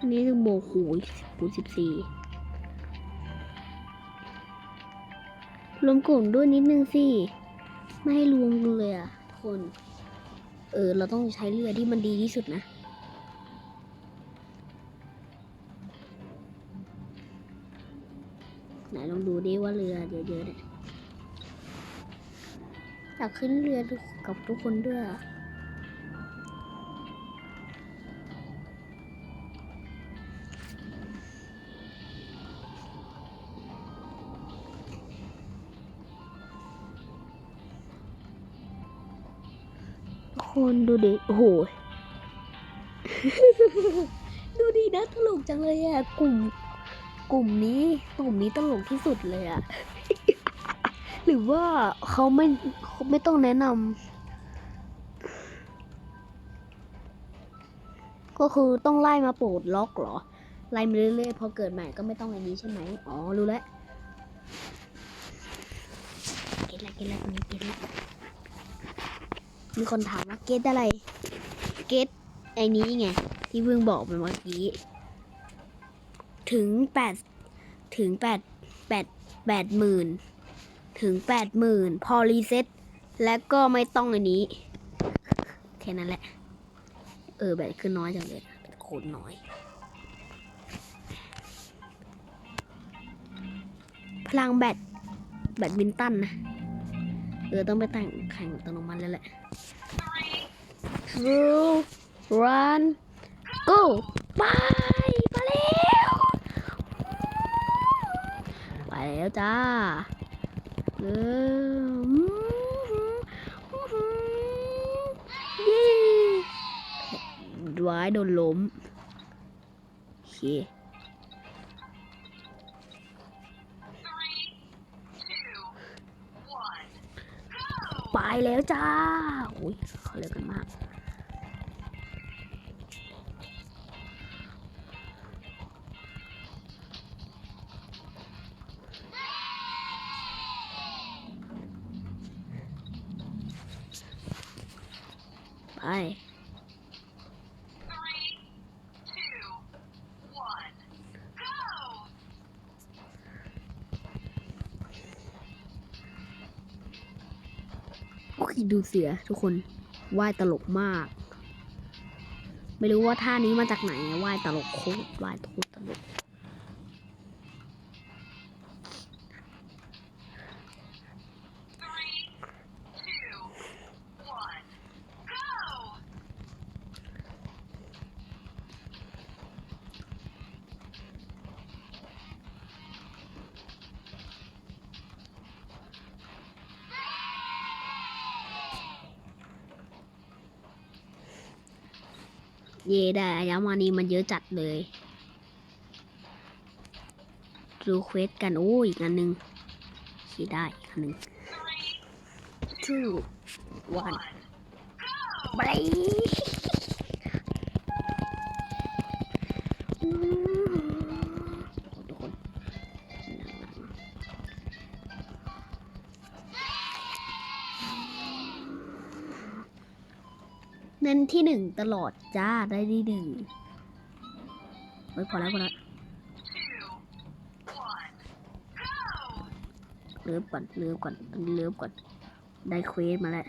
อันนี้คือโบกหูหูสิบสี่รวมกลุ่มด้วยนิดนึงสิ ไม่ให้รวมกันเลยอะคน เออ เราต้องใช้เรือที่มันดีที่สุดนะไหนลองดูดิว่าเรือเยอะๆเนี่ยอยากขึ้นเรือกกับทุกคนด้วย คนดูดิโอ้โห ดูดีนะตลกจังเลยอะกลุ่ม กลุ่มนี้กลุ่มนี้ตลกที่สุดเลยอะหรือว่าเขาไม่เขาไม่ต้องแนะนำก็คือต้องไล่มาโปลดล็อกเหรอ ไล่มาเรื่อยๆพอเกิดใหม่ก็ไม่ต้องอันนี้ใช่ไหมอ๋อ รู้แล้วเก็ตละเก็ตละตรงนี้เก็ตละ มีคนถามว่าเกตอะไร เกตไอ้นี้ไง ที่เพิ่งบอกไปเมื่อกี้ ถึงแปดถึงแปดแปดแปดหมื่นถึงแปดหมื่นพอรีเซ็ตแล้วก็ไม่ต้องอันนี้ แค่นั้นแหละ เออแบตขึ้นน้อยจังเลยโคตรน้อย พลังแบตแบตมินตันนะ เออต้องไปแต่งแข่งอัตโนมัติแล้วแหละ True Run Go ไปไปแล้วไปแล้วจ้าเออเย้ร้ายโดนล้มโอเค ไปแล้วจ้าอุ้ยเขาเร็วกันมากไป ดูเสือทุกคนว่ายตลกมาก ไม่รู้ว่าท่านี้มาจากไหนว่ายตลกโคตรว่ายโคตรตลก เย่ได้อายามานีมันเยอะจัดเลยดูเควสกัน โอ้ยอีกอันหนึ่งขี่ได้อีกอันหนึ่ง two one ไป น้นที่หนึ่งตลอดจ้าได้ที่หนึ่งเฮ้ยพอแล้วพอแล้วเลิฟก่อนเลิฟก่อนเลิฟก่อนได้เควสมาแล้ว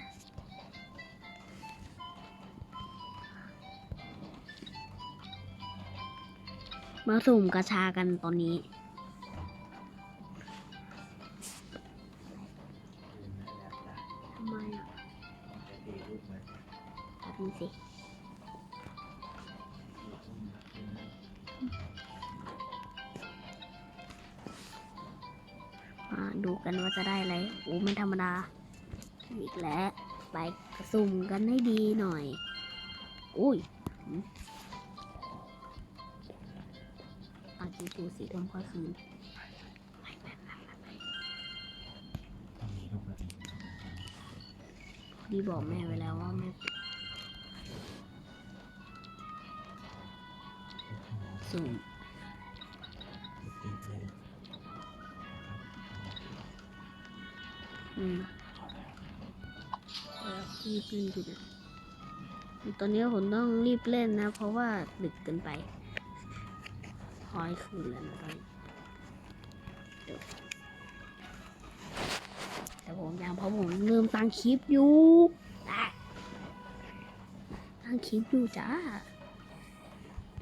มาสุ่มกระชากันตอนนี้ ทำไมอะ นี้สิมาดูกันว่าจะได้อะไร โอ้ไม่ธรรมดา อีกแล้ว ไปกระสุ่มกันให้ดีหน่อย อุ้ยอากีกูสีทองค่อยคืนดีบอกแม่ไว้แล้วว่าแม่ สุ่มอืมแล้วรีบเล่นกันนะตอนนี้ผมต้องรีบเล่นนะ เพราะว่าดึกเกินไปคอยคืนแล้วนะตอนนี้เดี๋ยแต่ผมยังเพราะผมลืมตั้งคลิปอยู่ตั้งคลิปอยู่จ้า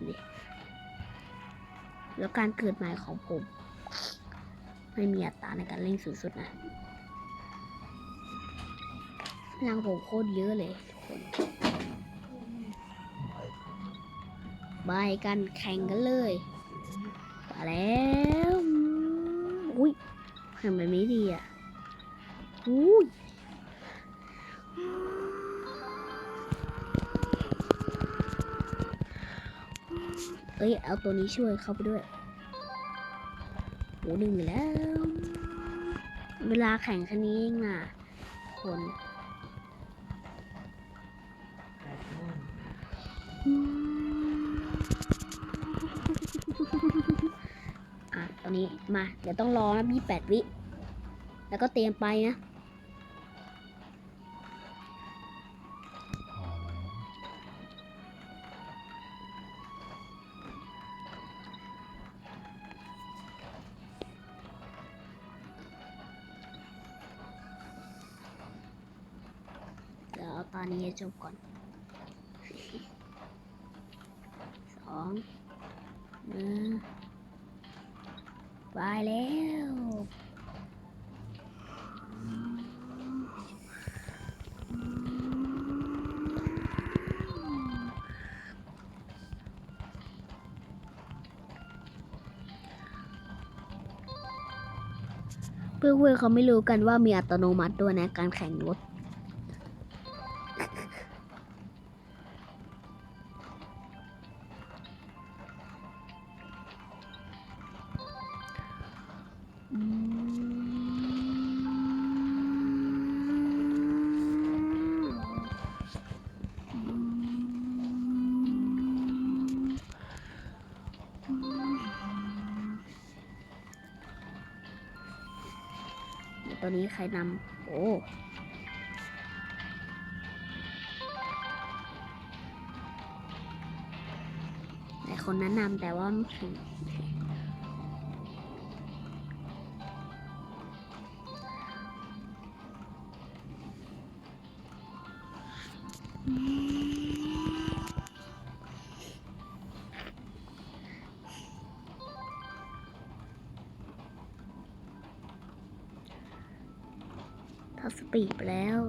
นี่ แล้วการเกิดใหม่ของผม ไม่มีอัตราในการเล่นสูงสุดนะพลังผมโคตรเยอะเลยทุกคนไปกันแข่งกันเลยมาแล้วอุ้ยทำไมไม่ดีอะอุ้ย เอ้ย เอาตัวนี้ช่วยเข้าไปด้วยโอ้หนึ่งแล้ว เวลาแข่งแคันนี้เองอะ คนอะตอนนี้มา เดี๋ยวต้องรอนะมีแปดวิ แล้วก็เตรียมไปนะาตอนนี้จบก่อนสองหนึ่งไปแล้วเพื่อนๆเขาไม่รู้กันว่ามีอัตโนมัติด้วยนะการแข่งรถ ตอนนี้ใครนำโอ้แต่คนนั้นนำแต่ว่าไม่ สปีดแล้ว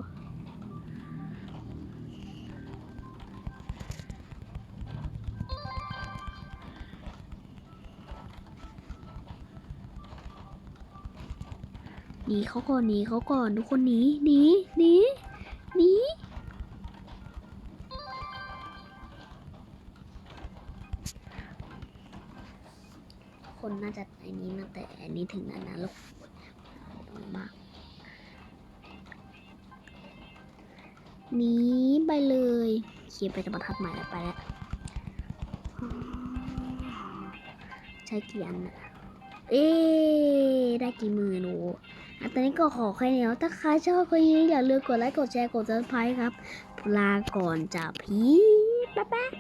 หนีเขาก่อนหนีเขาก่อนทุกคนหนีหนีหนีหนีคนน่าจะไอ้นี้นะแต่อันนี้ถึงนั้นนะลูกมาก นี้ไปเลยเขียนไปจะประทัดใหม่แล้วไปแล้วใช้กี่อันนะเอ๊ได้กี่มื่นโอ้อันตอนนี้ก็ขอแค่นี้แล้วถ้าใครชอบคลิปนี้อย่าลืมกดไลค์กดแชร์กดซับสไครต์ครับ ลาก่อนจ้าพี่ บ๊ายบาย